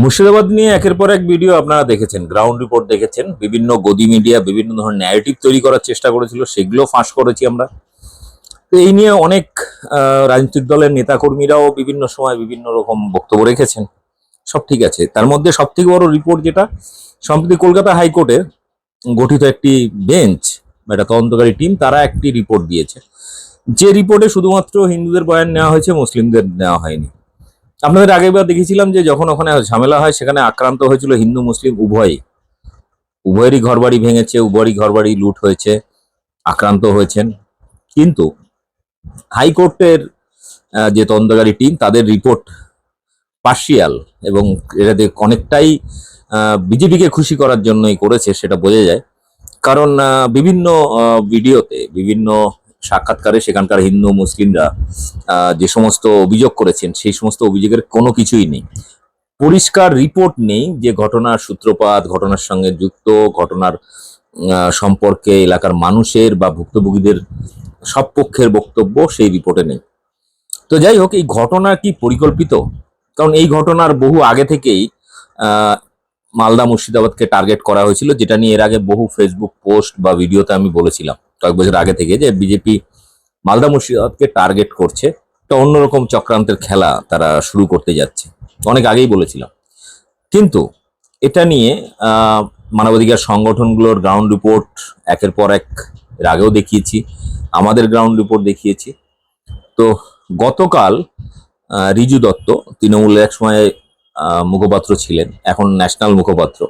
মুর্শিদাবাদ নিয়ে একের পর এক ভিডিও আপনারা দেখেছেন গ্রাউন্ড রিপোর্ট দেখেছেন, বিভিন্ন গদি মিডিয়া বিভিন্ন ধরনের ন্যারেটিভ তৈরি করার চেষ্টা করেছিল, সেগুলো ফাঁস করেছি আমরা। তো এই নিয়ে অনেক রাজনৈতিক দলের নেতাকর্মীরাও বিভিন্ন সময় বিভিন্ন রকম বক্তব্য রেখেছেন। সব ঠিক আছে। তার মধ্যে সব থেকে বড় রিপোর্ট যেটা, সম্প্রতি কলকাতা হাইকোর্টের গঠিত একটি বেঞ্চ একটা তদন্তকারী টিম তারা একটি রিপোর্ট দিয়েছে। যে রিপোর্টে শুধুমাত্র হিন্দুদের বয়ান নেওয়া হয়েছে, মুসলিমদের নেওয়া হয়নি। আপনাদের আগেবার দেখেছিলাম যে যখন ওখানে ঝামেলা হয়, সেখানে আক্রান্ত হয়েছিল হিন্দু, মুসলিম উভয়ই। উভয়েরই ঘরবাড়ি ভেঙেছে, উভয়েরই ঘরবাড়ি লুট হয়েছে, আক্রান্ত হয়েছেন। কিন্তু হাইকোর্টের যে তদন্তকারী টিম, তাদের রিপোর্ট পার্শিয়াল এবং এটাতে অনেকটাই বিজেপিকে খুশি করার জন্যই করেছে, সেটা বোঝা যায়। কারণ বিভিন্ন ভিডিওতে, বিভিন্ন সাক্ষাৎকারে সেখানকার হিন্দু, মুসলিমরা যে সমস্ত অভিযোগ করেছেন, সেই সমস্ত অভিযোগের কোনো কিছুই নেই। পরিষ্কার রিপোর্ট নেই যে ঘটনার সূত্রপাত, ঘটনার সঙ্গে যুক্ত, ঘটনার সম্পর্কে এলাকার মানুষের বা ভুক্তভোগীদের সব পক্ষের বক্তব্য সেই রিপোর্টে নেই। তো যাই হোক, এই ঘটনা কি পরিকল্পিত? কারণ এই ঘটনার বহু আগে থেকেই মালদা মুর্শিদাবাদকে টার্গেট করা হয়েছিল, যেটা নিয়ে এর আগে বহু ফেসবুক পোস্ট বা ভিডিওতে আমি বলেছিলাম। কয়েক বছর আগে থেকে যে বিজেপি মালদা মুর্শিদাবাদকে টার্গেট করছে। একটা অন্যরকম চক্রান্তের খেলা তারা শুরু করতে যাচ্ছে। অনেক আগেই বলেছিলাম। কিন্তু এটা নিয়ে মানবাধিকার সংগঠনগুলোর গ্রাউন্ড রিপোর্ট একের পর এক এর আগেও দেখিয়েছি, আমাদের গ্রাউন্ড রিপোর্ট দেখিয়েছি। তো গতকাল রিজু দত্ত তৃণমূলের এক সময় মুখপাত্র ছিলেন, এখন ন্যাশনাল মুখপাত্র।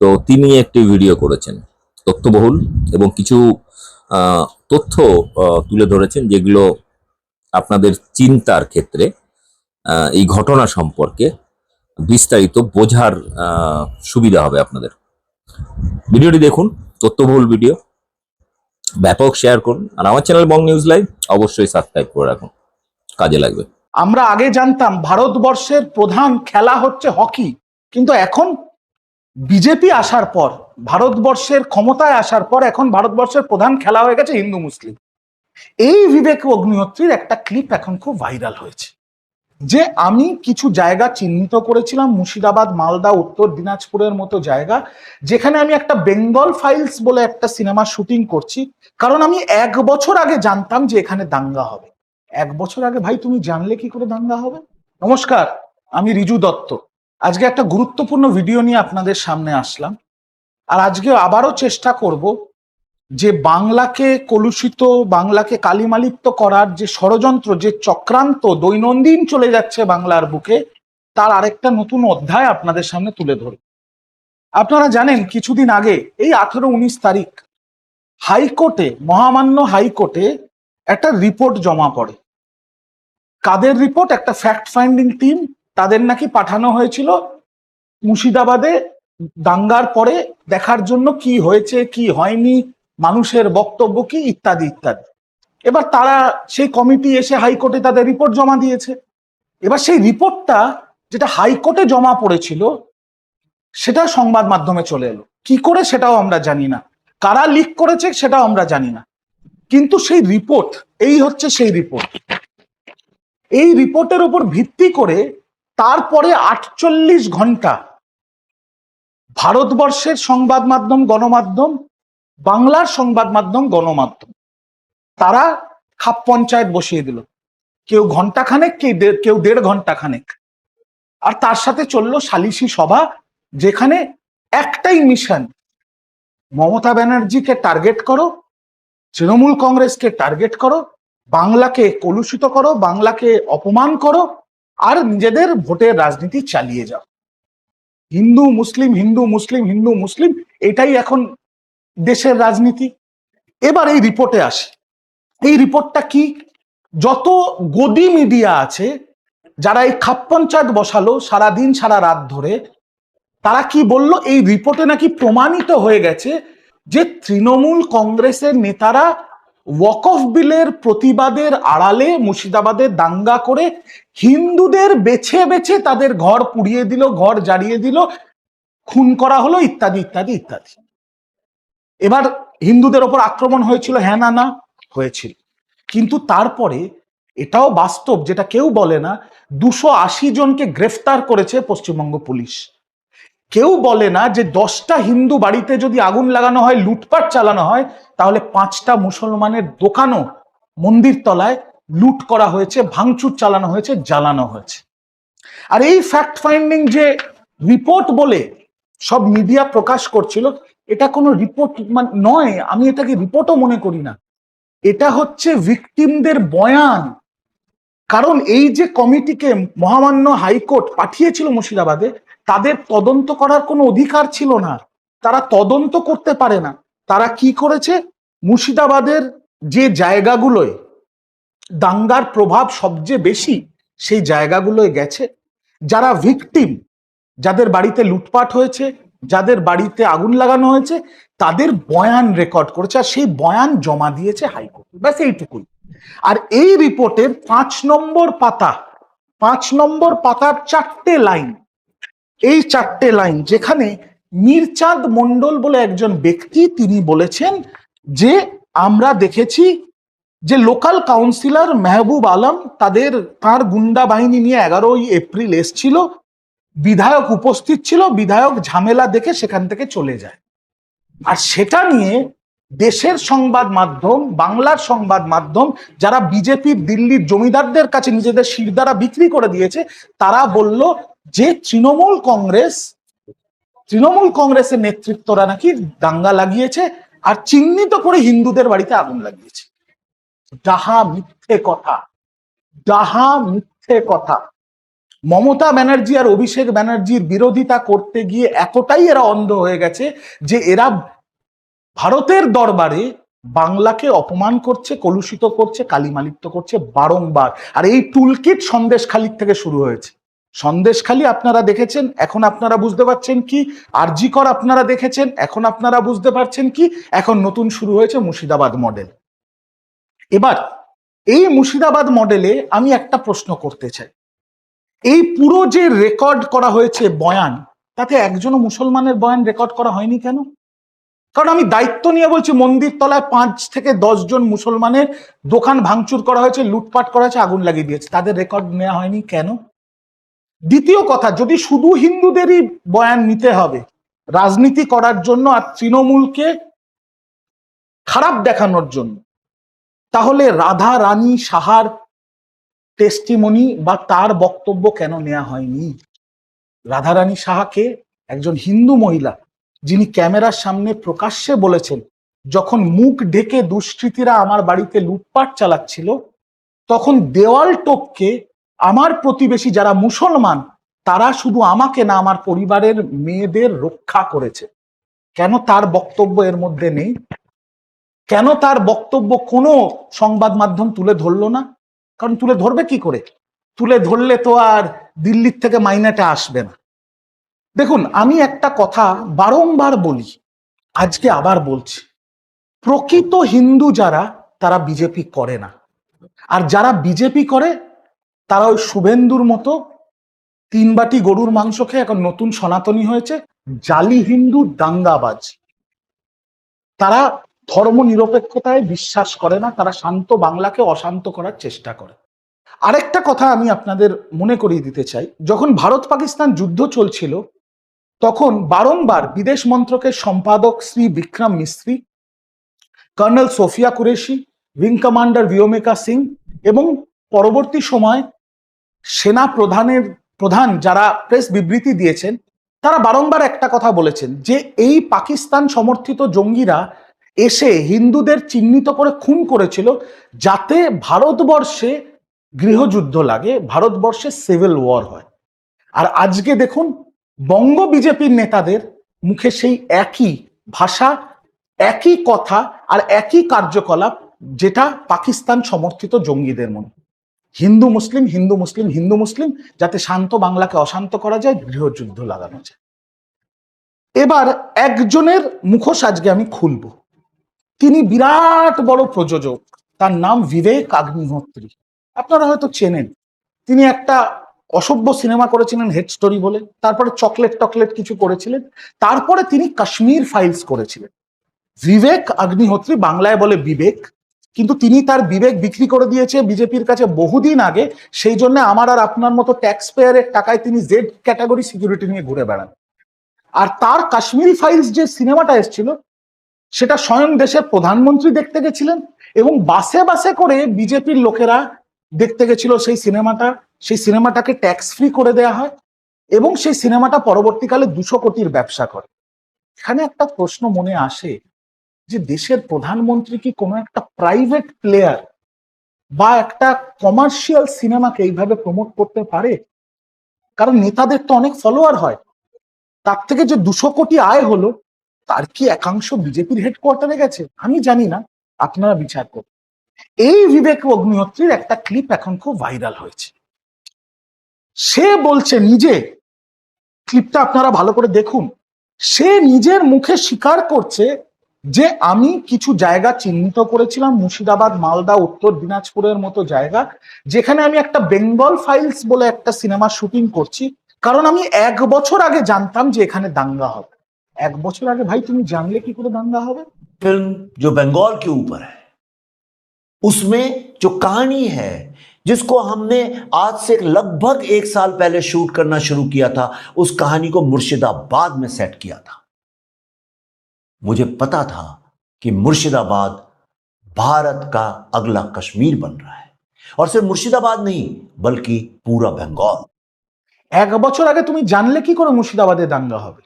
তো তিনি একটি ভিডিও করেছেন। তথ্যবহুল এবং কিছু তথ্য তুলে ধরেছেন যেগুলো আপনাদের চিন্তার ক্ষেত্রে এই ঘটনা সম্পর্কে বিস্তারিত বোঝার সুবিধা হবে আপনাদের। ভিডিওটি দেখুন, তথ্যবহুল ভিডিও। ব্যাপক শেয়ার করুন, আর আমার চ্যানেল বং নিউজ লাইভ অবশ্যই সাবস্ক্রাইব করে রাখুন। কাজে লাগবে। আমরা আগে জানতাম ভারতবর্ষের প্রধান খেলা হচ্ছে হকি, কিন্তু এখন বিজেপি আসার পর, ভারতবর্ষের ক্ষমতায় আসার পর এখন ভারতবর্ষের প্রধান খেলা হয়ে গেছে হিন্দু মুসলিম। এই বিবেক অগ্নিহোত্রীর একটা ক্লিপ এখন খুব ভাইরাল হয়েছে। যে আমি কিছু জায়গা চিহ্নিত করেছিলাম, মুর্শিদাবাদ, মালদা, উত্তর দিনাজপুরের মতো জায়গা, যেখানে আমি একটা বেঙ্গল ফাইলস বলে একটা সিনেমা শুটিং করছি। কারণ আমি এক বছর আগে জানতাম যে এখানে দাঙ্গা হবে। এক বছর আগে, ভাই, তুমি জানলে কি করে দাঙ্গা হবে? নমস্কার, আমি রিজু দত্ত। আজকে একটা গুরুত্বপূর্ণ ভিডিও নিয়ে আপনাদের সামনে আসলাম। আর আজকে আবারও চেষ্টা করব যে বাংলাকে কলুষিত, বাংলাকে কালিমালিপ্ত করার যে ষড়যন্ত্র, যে চক্রান্ত দৈনন্দিন চলে যাচ্ছে বাংলার বুকে, তার আরেকটা নতুন অধ্যায় আপনাদের সামনে তুলে ধরব। আপনারা জানেন, কিছুদিন আগে, এই আঠেরো উনিশ তারিখ, হাইকোর্টে, মহামান্য হাইকোর্টে একটা রিপোর্ট জমা পড়ে। কাদের রিপোর্ট? একটা ফ্যাক্ট ফাইন্ডিং টিম তাদের নাকি পাঠানো হয়েছিল মুর্শিদাবাদে দাঙ্গার পরে দেখার জন্য কি হয়েছে, কি হয়নি, মানুষের বক্তব্য কি, ইত্যাদি ইত্যাদি। এবার তারা সেই কমিটি এসে হাইকোর্টে তাদের রিপোর্ট জমা দিয়েছে। এবার সেই রিপোর্টটা যেটা হাইকোর্টে জমা পড়েছিল, সেটা সংবাদ মাধ্যমে চলে এলো। কি করে সেটাও আমরা জানি না। কারা লিক করেছে সেটাও আমরা জানি না। কিন্তু সেই রিপোর্ট, এই হচ্ছে সেই রিপোর্ট। এই রিপোর্টের উপর ভিত্তি করে তারপরে আটচল্লিশ ঘণ্টা ভারতবর্ষের সংবাদ মাধ্যম, গণমাধ্যম, বাংলার সংবাদ মাধ্যম, গণমাধ্যম। তারা খাপ পঞ্চায়েত বসিয়ে দিল। কেউ ঘণ্টা খানেক, কেউ দেড় কেউ দেড় ঘণ্টা খানেক। আর তার সাথে চলল সালিসি সভা, যেখানে একটাই মিশন, মমতা ব্যানার্জিকে টার্গেট করো, তৃণমূল কংগ্রেসকে টার্গেট করো, বাংলাকে কলুষিত করো, বাংলাকে অপমান করো আর নিজেদের ভোটের রাজনীতি চালিয়ে যাও। হিন্দু, মুসলিম হিন্দু মুসলিম হিন্দু, মুসলিম, এটাই এখন দেশের রাজনীতি। এবার এই রিপোর্টে আসে। এই রিপোর্টটা কি? যত গদি মিডিয়া আছে, যারা এই খাপ পঞ্চায়েত বসালো সারাদিন, সারা রাত ধরে, তারা কি বলল? এই রিপোর্টে নাকি প্রমাণিত হয়ে গেছে যে তৃণমূল কংগ্রেসের নেতারা ওয়াকফ বিলের প্রতিবাদের আড়ালে মুর্শিদাবাদে দাঙ্গা করে হিন্দুদের বেছে বেছে তাদের ঘর পুড়িয়ে দিল, ঘর জ্বালিয়ে দিল, খুন করা হলো, ইত্যাদি ইত্যাদি ইত্যাদি। এবার হিন্দুদের ওপর আক্রমণ হয়েছিল হ্যাঁ না না হয়েছিল। কিন্তু তারপরে এটাও বাস্তব, যেটা কেউ বলে না, দুশো আশি জনকে গ্রেফতার করেছে পশ্চিমবঙ্গ পুলিশ। কেউ বলে না যে দশটা হিন্দু বাড়িতে যদি আগুন লাগানো হয়, লুটপাট চালানো হয়, তাহলে পাঁচটা মুসলমানের দোকানও মন্দির তলায় লুট করা হয়েছে, ভাঙচুর চালানো হয়েছে, জ্বালানো হয়েছে। আর এই ফ্যাক্ট ফাইন্ডিং যে রিপোর্ট বলে সব মিডিয়া প্রকাশ করছিল, এটা কোনো রিপোর্ট মানে নয়, আমি এটাকে রিপোর্টও মনে করি না। এটা হচ্ছে ভিকটিমদের বয়ান। কারণ এই যে কমিটিকে মহামান্য হাইকোর্ট পাঠিয়েছিল মুর্শিদাবাদে তাদের তদন্ত করার কোনো অধিকার ছিল না। তারা তদন্ত করতে পারে না। তারা কি করেছে? মুর্শিদাবাদের যে জায়গাগুলোয় দাঙ্গার প্রভাব সবচেয়ে বেশি সেই জায়গাগুলোয় গেছে। যারা ভিকটিম, যাদের বাড়িতে লুটপাট হয়েছে, যাদের বাড়িতে আগুন লাগানো হয়েছে, তাদের বয়ান রেকর্ড করেছে আর সেই বয়ান জমা দিয়েছে হাইকোর্টে। ব্যাস এইটুকুই। আর এই রিপোর্টের পাঁচ নম্বর পাতা, পাঁচ নম্বর পাতার চারটে লাইন এই চারটে লাইন যেখানে মিরচাঁদ মন্ডল বলে একজন ব্যক্তি তিনি বলেছেন যে আমরা দেখেছি যে লোকাল কাউন্সিলর মেহবুব আলম তাদের, তার গুন্ডা বাহিনী নিয়ে এগারোই এপ্রিল এসছিল, বিধায়ক উপস্থিত ছিল, বিধায়ক ঝামেলা দেখে সেখান থেকে চলে যায়। আর সেটা নিয়ে দেশের সংবাদ মাধ্যম, বাংলার সংবাদ মাধ্যম, যারা বিজেপির দিল্লির জমিদারদের কাছে নিজেদের শিরদারা বিক্রি করে দিয়েছে, তারা বলল যে তৃণমূল কংগ্রেস, তৃণমূল কংগ্রেসের নেতৃত্বরা নাকি দাঙ্গা লাগিয়েছে আর চিহ্নিত করে হিন্দুদের বাড়িতে আগুন লাগিয়েছে। ডাহা মিথ্যে কথা, ডাহা মিথ্যে কথা। মমতা ব্যানার্জি আর অভিষেক ব্যানার্জির বিরোধিতা করতে গিয়ে এতটাই এরা অন্ধ হয়ে গেছে যে এরা ভারতের দরবারে বাংলাকে অপমান করছে, কলুষিত করছে, কালিমালিপ্ত করছে বারংবার। আর এই টুলকিট সন্দেশখালির থেকে শুরু হয়েছে। সন্দেশখালি আপনারা দেখেছেন, এখন আপনারা বুঝতে পারছেন কি? আরজিকর আপনারা দেখেছেন, এখন আপনারা বুঝতে পারছেন কি? এখন নতুন শুরু হয়েছে মুর্শিদাবাদ মডেল এবার, এই মুর্শিদাবাদ মডেলে আমি একটা প্রশ্ন করতে চাই। এই পুরো যে রেকর্ড করা হয়েছে বয়ান, তাতে একজনও মুসলমানের বয়ান রেকর্ড করা হয়নি কেন? কারণ আমি দায়িত্ব নিয়ে বলছি, মন্দির তলায় পাঁচ থেকে জন মুসলমানের দোকান ভাঙচুর করা হয়েছে, লুটপাট করা হয়েছে, আগুন লাগিয়ে দিয়েছে। তাদের রেকর্ড নেওয়া হয়নি কেন? দ্বিতীয় কথা, যদি শুধু হিন্দুদেরই বয়ান নিতে হবে, রাজনীতি করার জন্য আর তৃণমূলকে খারাপ দেখানোর জন্য, তাহলে রাধা রানী সাহার টেস্টিমনি বা তার বক্তব্য কেন নেওয়া হয়নি? রাধারানী সাহাকে একজন হিন্দু মহিলা যিনি ক্যামেরার সামনে প্রকাশ্যে বলেছেন, যখন মুখ ঢেকে দুষ্কৃতীরা আমার বাড়িতে লুটপাট চালাচ্ছিল, তখন দেওয়াল টপকে আমার প্রতিবেশী যারা মুসলমান, তারা শুধু আমাকে না আমার পরিবারের মেয়েদের রক্ষা করেছে। কেন তার বক্তব্য এর মধ্যে নেই? কেন তার বক্তব্য কোনো সংবাদ মাধ্যম তুলে ধরলো না? কারণ তুলে ধরবে কি করে? তুলে ধরলে তো আর দিল্লির থেকে মাইনেটা আসবে না। দেখুন, আমি একটা কথা বারংবার বলি, আজকে আবার বলছি। প্রকৃত হিন্দু যারা, তারা বিজেপি করে না। আর যারা বিজেপি করে, তারা ওই শুভেন্দুর মতো তিন বাটি গরুর মাংস খেয়ে এখন নতুন সনাতনী হয়েছে, জালি হিন্দু দাঙ্গাবাজ। তারা ধর্ম নিরপেক্ষতায় বিশ্বাস করে না, তারা শান্ত বাংলাকে অশান্ত করার চেষ্টা করে। আরেকটা কথা আমি আপনাদের মনে করিয়ে দিতে চাই, যখন ভারত পাকিস্তান যুদ্ধ চলছিল তখন বারংবার বিদেশ মন্ত্রকের সম্পাদক Shri Vikram Misri, colonel Sofiya Qureshi, wing commander Vyomika Singh এবং পরবর্তী সময় সেনা প্রধানের প্রধান যারা প্রেস বিবৃতি দিয়েছেন, তারা বারংবার একটা কথা বলেছেন যে এই পাকিস্তান সমর্থিত জঙ্গিরা এসে হিন্দুদের চিহ্নিত করে খুন করেছিল যাতে ভারতবর্ষে গৃহযুদ্ধ লাগে, ভারতবর্ষে সিভিল ওয়ার হয়। আর আজকে দেখুন বঙ্গ বিজেপির নেতাদের মুখে সেই একই ভাষা, একই কথা আর একই কার্যকলাপ যেটা পাকিস্তান সমর্থিত জঙ্গিদের মনে। হিন্দু মুসলিম হিন্দু মুসলিম হিন্দু মুসলিম যাতে শান্ত বাংলাকে অশান্ত করা যায়, গৃহযুদ্ধ লাগানো যায়। এবার একজনের মুখোশ আজকে আমি খুলব। তিনি বিরাট বড় প্রযোজক, তার নাম বিবেক আগ্নিহোত্রী। আপনারা হয়তো চেনেন, তিনি একটা অসভ্য সিনেমা করেছিলেন হেড স্টোরি বলে, তারপরে চকলেট টকলেট কিছু করেছিলেন, তারপরে তিনি কাশ্মীর ফাইলস করেছিলেন। বিবেক আগ্নিহোত্রী বাংলায় বলে বিবেক, কিন্তু তিনি তার বিবেক বিক্রি করে দিয়েছে বিজেপির কাছে বহুদিন আগে, সেই জন্য আমার আর আপনার মতো ট্যাক্স পেয়ারের টাকায় তিনি জেড ক্যাটাগরি সিকিউরিটি নিয়ে ঘুরে বেড়ান। আর তার কাশ্মীরি ফাইলস যে সিনেমাটা এসেছিল, সেটা স্বয়ং দেশের প্রধানমন্ত্রী দেখতে গেছিলেন এবং বাসে বাসে করে বিজেপির লোকেরা দেখতে গেছিল সেই সিনেমাটা। সেই সিনেমাটাকে ট্যাক্স ফ্রি করে দেয়া হয় এবং সেই সিনেমাটা পরবর্তীকালে দুশো কোটির ব্যবসা করে। এখানে একটা প্রশ্ন মনে আসে যে দেশের প্রধানমন্ত্রী কি কোনো একটা প্রাইভেট প্লেয়ার বা একটা কমার্শিয়াল সিনেমাকে এইভাবে প্রমোট করতে পারে? কারণ নেতাদের তো অনেক ফলোয়ার হয়। তার থেকে যে দুশো কোটি আয় হলো, তার কি একাংশ বিজেপির হেডকোয়ার্টারে গেছে? আমি জানি না, আপনারা বিচার করুন। এই বিবেক অগ্নিহোত্রীর একটা ক্লিপ এখন খুব ভাইরাল হয়েছে। সে বলছে নিজে ক্লিপটা আপনারা ভালো করে দেখুন সে নিজের মুখে স্বীকার করছে যে আমি কিছু জায়গা চিহ্নিত করেছিলাম মুর্শিদাবাদ মালদা উত্তর দিনাজপুরের মতো জায়গা যেখানে আমি একটা বেঙ্গল ফাইলস বলে একটা সিনেমা শুটিং করছি কারণ আমি এক বছর আগে জানতাম যে এখানে দাঙ্গা হবে এক বছর আগে ভাই তুমি জানলে কি করে দাঙ্গা হবে फिल्म जो बंगाल के ऊपर है उसमें जो कहानी है जिसको हमने आज से लगभग एक साल पहले शूट करना शुरू किया था उस कहानी को मुर्शिदाबाद में सेट किया था मुझे पता था कि मुर्शिदाबाद भारत का अगला कश्मीर बन रहा है और सिर्फ मुर्शिदाबाद नहीं बल्कि पूरा बंगाल এক বছর আগে তুমি জানলে কি করে মুর্শিদাবাদে দাঙ্গা হবে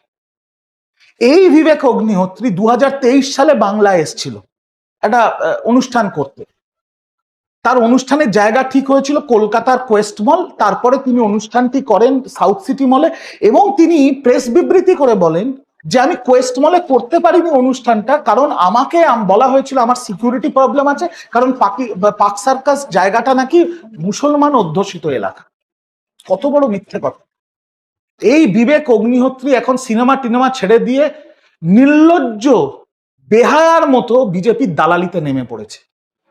এই বিবেক অগ্নিহোত্রী দু সালে বাংলায় এসেছিল একটা আহ, অনুষ্ঠান করতে তার অনুষ্ঠানের জায়গা ঠিক হয়েছিল কলকাতার কোয়েস্ট মল, তারপরে তিনি অনুষ্ঠানটি করেন সাউথ সিটি মলে এবং তিনি প্রেস বিবৃতি করে বলেন যে আমি কোয়েস্ট মলে করতে পারিনি অনুষ্ঠানটা কারণ আমাকে বলা হয়েছিল আমার সিকিউরিটি প্রবলেম আছে, কারণ পাকি, পাক সার্কাস জায়গাটা নাকি মুসলমান অধ্যুষিত এলাকা। কত বড় মিথ্যে কথা। এই বিবেক অগ্নিহোত্রী এখন সিনেমা টিনেমা ছেড়ে দিয়ে নির্লজ্জ, বেহায়ার মতো বিজেপির দালালিতে নেমে পড়েছে।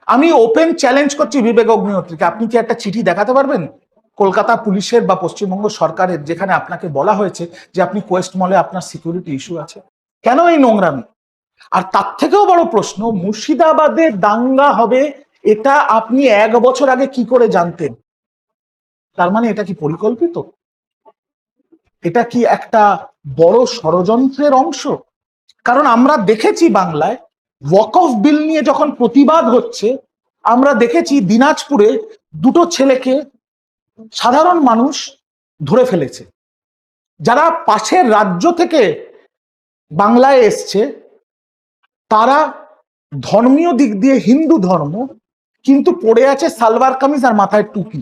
আমি ওপেন চ্যালেঞ্জ করছি বিবেক অগ্নিহোত্রীকে। আপনি কি একটা চিঠি দেখাতে পারবেন? কলকাতা পুলিশের বা পশ্চিমবঙ্গ সরকারের যেখানে আপনাকে বলা হয়েছে যে আপনি কোয়েস্ট মলে আপনার সিকিউরিটি ইস্যু আছে। কেন এই নোংরামি? আর তার থেকেও বড় প্রশ্ন, মুর্শিদাবাদে দাঙ্গা হবে, এটা আপনি এক বছর আগে কি করে জানতেন? তার মানে এটা কি পরিকল্পিত? এটা কি একটা বড় ষড়যন্ত্রের অংশ? কারণ আমরা দেখেছি বাংলায় ওয়াক অফ বিল নিয়ে যখন প্রতিবাদ হচ্ছে, আমরা দেখেছি দিনাজপুরে দুটো ছেলেকে সাধারণ মানুষ ধরে ফেলেছে। যারা পাশের রাজ্য থেকে বাংলায় এসছে, তারা ধর্মীয় দিক দিয়ে হিন্দু ধর্ম, কিন্তু পড়ে আছে সালবার কামিজ আর মাথায় টুপি।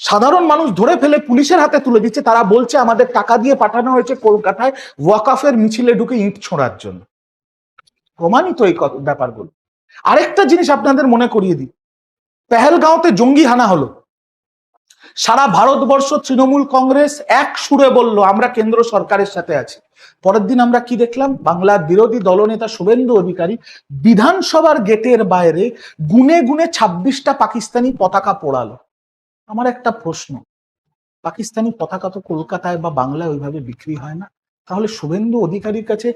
সাধারণ মানুষ ধরে ফেলে পুলিশের হাতে তুলে দিচ্ছে, তারা বলছে আমাদের টাকা দিয়ে পাঠানো হয়েছে কলকাতায় ওয়াকাফের মিছিলে ঢুকে ইট ছোঁড়ার জন্য। প্রমাণিত এই ব্যাপারগুলো। আরেকটা জিনিস আপনাদের মনে করিয়ে দিই। পেহেলগাঁওতে জঙ্গি হানা হলো। সারা ভারতবর্ষ তৃণমূল কংগ্রেস এক সুরে বলল, আমরা কেন্দ্র সরকারের সাথে আছি। পরের দিন আমরা কি দেখলাম? বাংলার বিরোধী দলনেতা শুভেন্দু অধিকারী বিধানসভার গেটের বাইরে গুনে গুনে ছাব্বিশটা পাকিস্তানি পতাকা পোড়ালো। আমার একটা প্রশ্ন। পাকিস্তানি পতাকা তো কলকাতায় বা বাংলায় ওইভাবে বিক্রি হয় না। তাহলে শুভেন্দু অধিকারীর কাছে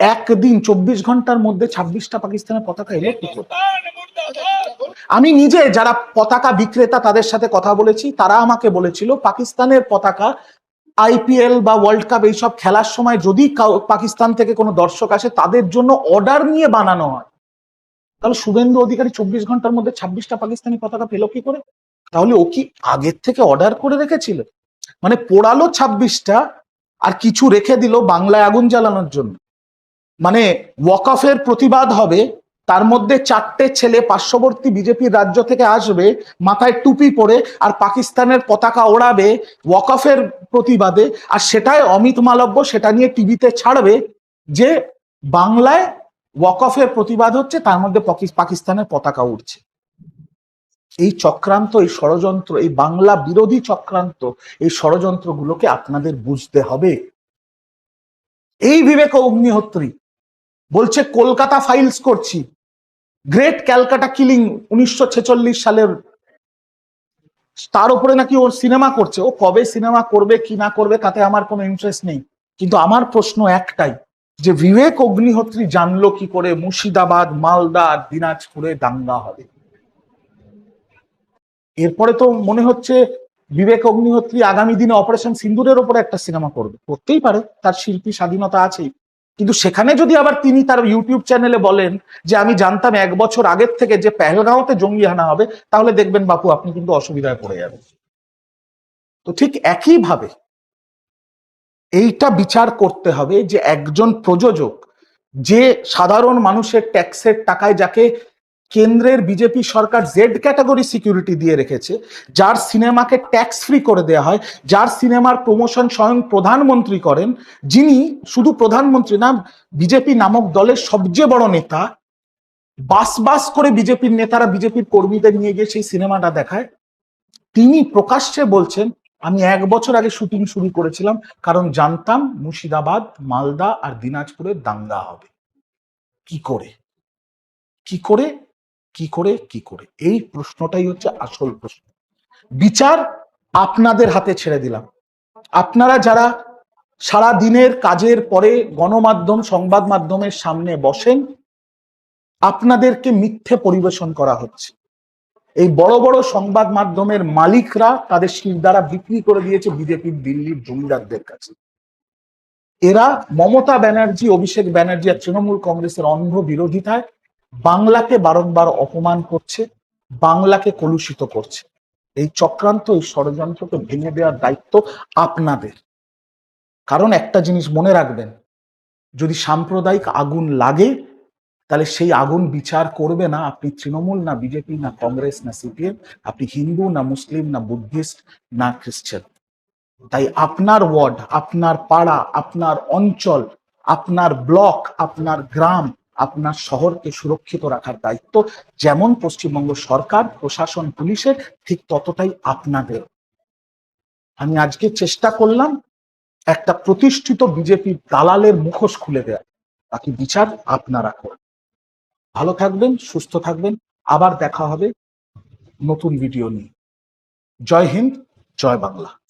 একদিন চব্বিশ ঘণ্টার মধ্যে ছাব্বিশটা পাকিস্তানের পতাকা এলো কি? আমি নিজে যারা পতাকা বিক্রেতা তাদের সাথে কথা বলেছি, তারা আমাকে বলেছিল, পাকিস্তানের পতাকা, আইপিএল বা ওয়ার্ল্ড কাপ এইসব খেলার সময় যদি পাকিস্তান থেকে কোনো দর্শক আসে, তাদের জন্য অর্ডার নিয়ে বানানো হয়। তাহলে শুভেন্দু অধিকারী চব্বিশ ঘণ্টার মধ্যে ছাব্বিশটা পাকিস্তানি পতাকা পেল কি করে? তাহলে ও কি আগের থেকে অর্ডার করে রেখেছিল? মানে পোড়ালো ছাব্বিশটা আর কিছু রেখে দিল বাংলায় আগুন জ্বালানোর জন্য। মানে ওয়াকফের প্রতিবাদ হবে, তার মধ্যে চারটে ছেলে পার্শ্ববর্তী বিজেপির রাজ্য থেকে আসবে, মাথায় টুপি পরে আর পাকিস্তানের পতাকা ওড়াবে ওয়াকফের প্রতিবাদে, আর সেটাই অমিত মালব্য সেটা নিয়ে টিভিতে ছাড়বে যে বাংলায় ওয়াকফের প্রতিবাদ হচ্ছে, তার মধ্যে পাকিস্তানের পতাকা উঠছে এই চক্রান্ত, এই ষড়যন্ত্র, এই বাংলা বিরোধী চক্রান্ত, এই ষড়যন্ত্রগুলোকে আপনাদের বুঝতে হবে। এই বিবেক অগ্নিহোত্রী বলছে, কলকাতা ফাইলস করছি। গ্রেট ক্যালকাটা কিলিং উনিশশো সালের তার উপরে নাকি ওর সিনেমা করছে। ও কবে সিনেমা করবে, কি না করবে, তাতে আমার কোনো ইন্টারেস্ট নেই। কিন্তু আমার প্রশ্ন একটাই, যে বিবেক অগ্নিহোত্রী জানলো কি করে মুর্শিদাবাদ, মালদা দিনাজপুরে দাঙ্গা হবে? এরপরে তো মনে হচ্ছে বিবেক অগ্নিহোত্রী আগামী দিনে অপারেশন সিন্দুরের ওপরে একটা সিনেমা করবে। করতেই পারে, তার শিল্পী স্বাধীনতা আছেই। কিন্তু সেখানে যদি আবার তিনি তার ইউটিউব চ্যানেলে বলেন যে, আমি জানতাম এক বছর আগের থেকে যে পেহেলগাঁওতে জঙ্গি হানা হবে তাহলে দেখবেন বাপু, আপনি কিন্তু অসুবিধায় পড়ে যাবেন। তো ঠিক একইভাবে এইটা বিচার করতে হবে যে, একজন প্রযোজক যে সাধারণ মানুষের ট্যাক্সের টাকায় যাকে কেন্দ্রের বিজেপি সরকার জেড ক্যাটাগরি সিকিউরিটি দিয়ে রেখেছে, যার সিনেমাকে ট্যাক্স ফ্রি করে দেওয়া হয়, যার সিনেমার প্রমোশন স্বয়ং প্রধানমন্ত্রী করেন, যিনি শুধু প্রধানমন্ত্রী না, বিজেপি নামক দলের সবচেয়ে বড় নেতা, বাস বাস করে বিজেপির নেতারা বিজেপির কর্মীদের নিয়ে গিয়ে সেই সিনেমাটা দেখায়। তিনি প্রকাশ্যে বলছেন, আমি এক বছর আগে শুটিং শুরু করেছিলাম, কারণ জানতাম মুর্শিদাবাদ, মালদা আর দিনাজপুরে দাঙ্গা হবে। কি করে? কি করে? কি করে কি করে? এই প্রশ্নটাই হচ্ছে আসল প্রশ্ন। বিচার আপনাদের হাতে ছেড়ে দিলাম। আপনারা যারা সারা দিনের কাজের পরে গণমাধ্যম, সংবাদ মাধ্যমের সামনে বসেন, আপনাদেরকে মিথ্যে পরিবেশন করা হচ্ছে। এই বড় বড় সংবাদ মাধ্যমের মালিকরা তাদের দ্বারা বিক্রি করে দিয়েছে বিজেপির দিল্লির জমিদারদের কাছে। এরা মমতা ব্যানার্জি, অভিষেক ব্যানার্জি আর তৃণমূল কংগ্রেসের অন্ধ বিরোধিতায় বাংলাকে বারংবার অপমান করছে, বাংলাকে কলুষিত করছে। এই চক্রান্ত, এই ষড়যন্ত্রকে ভেঙে দেওয়ার দায়িত্ব আপনাদের। কারণ একটা জিনিস মনে রাখবেন, যদি সাম্প্রদায়িক আগুন লাগে, তাহলে সেই আগুন বিচার করবে না আপনি তৃণমূল, না বিজেপি, না কংগ্রেস, না সিপিএম, আপনি হিন্দু, না মুসলিম, না বুদ্ধিস্ট, না খ্রিস্টান। তাই আপনার ওয়ার্ড, আপনার পাড়া, আপনার অঞ্চল, আপনার ব্লক, আপনার গ্রাম আপনার শহরকে সুরক্ষিত রাখার দায়িত্ব। যেমন পশ্চিমবঙ্গ সরকার, প্রশাসন, পুলিশের, ঠিক ততটাই আপনাদের। আমি আজকে চেষ্টা করলাম একটা প্রতিষ্ঠিত বিজেপি দালালের মুখোশ খুলে দেয়া বাকি বিচার আপনারা করুন। ভালো থাকবেন, সুস্থ থাকবেন। আবার দেখা হবে নতুন ভিডিও নিয়ে। জয় হিন্দ, জয় বাংলা।